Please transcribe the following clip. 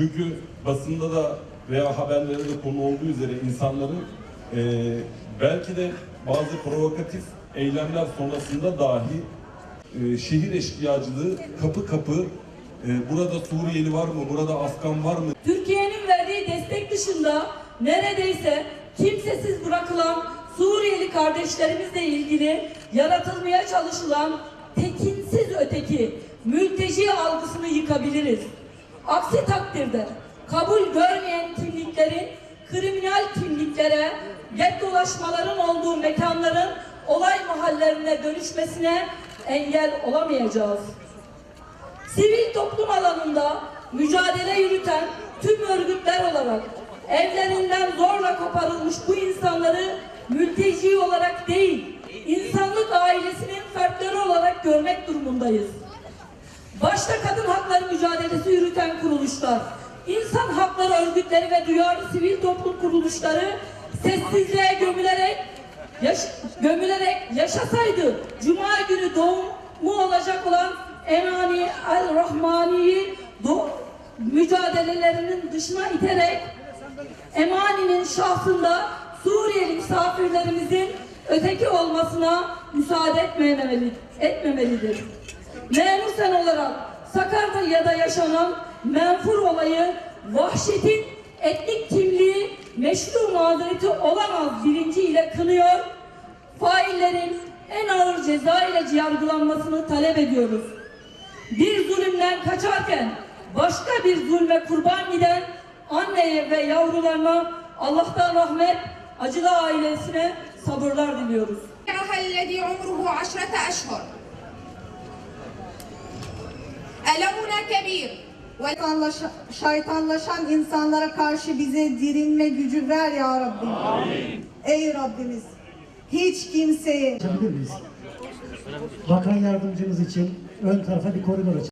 Çünkü basında da veya haberlerde de konu olduğu üzere insanların e, belki de bazı provokatif eylemler sonrasında dahi e, şehir eşkıyacılığı kapı kapı e, burada Suriyeli var mı, burada Afgan var mı Türkiye'nin verdiği destek dışında neredeyse kimsesiz bırakılan Suriyeli kardeşlerimizle ilgili yaratılmaya çalışılan tekinsiz öteki mülteci algısını yıkabiliriz. Aksi takdirde kabul görmeyen kimliklerin kriminal kimliklere, get dolaşmaların olduğu mekanların olay mahallerine dönüşmesine engel olamayacağız. Sivil toplum alanında mücadele yürüten tüm örgütler olarak evlerinden zorla koparılmış bu insanları mülteci olarak değil, insanlık ailesinin fertleri olarak görmek durumundayız. Başta kadın hakları mücadelesi kuruluşlar, insan hakları örgütleri ve duyarlı sivil toplum kuruluşları sessizliğe gömülerek yaş- gömülerek yaşasaydı Cuma günü doğumu olacak olan Enani El Rahmani'yi do- mücadelelerinin dışına iterek Emani'nin şahsında Suriyeli misafirlerimizin öteki olmasına müsaade etmemeli, etmemelidir. Memusen olarak Sakarya'da yaşanan menfur olayı vahşetin etnik kimliği meşru mazereti olamaz bilinci ile kınıyor. Faillerin en ağır ceza ile yargılanmasını talep ediyoruz. Bir zulümden kaçarken başka bir zulme kurban giden anneye ve yavrularına Allah'tan rahmet, acılı ailesine sabırlar diliyoruz. الذي عمره عشرة أشهر ألمنا كبير Şeytanlaşa- şeytanlaşan insanlara karşı bize dirilme gücü ver ya Rabbim. Ey Rabbimiz hiç miyiz? Bakan yardımcımız için ön tarafa bir koridor açın.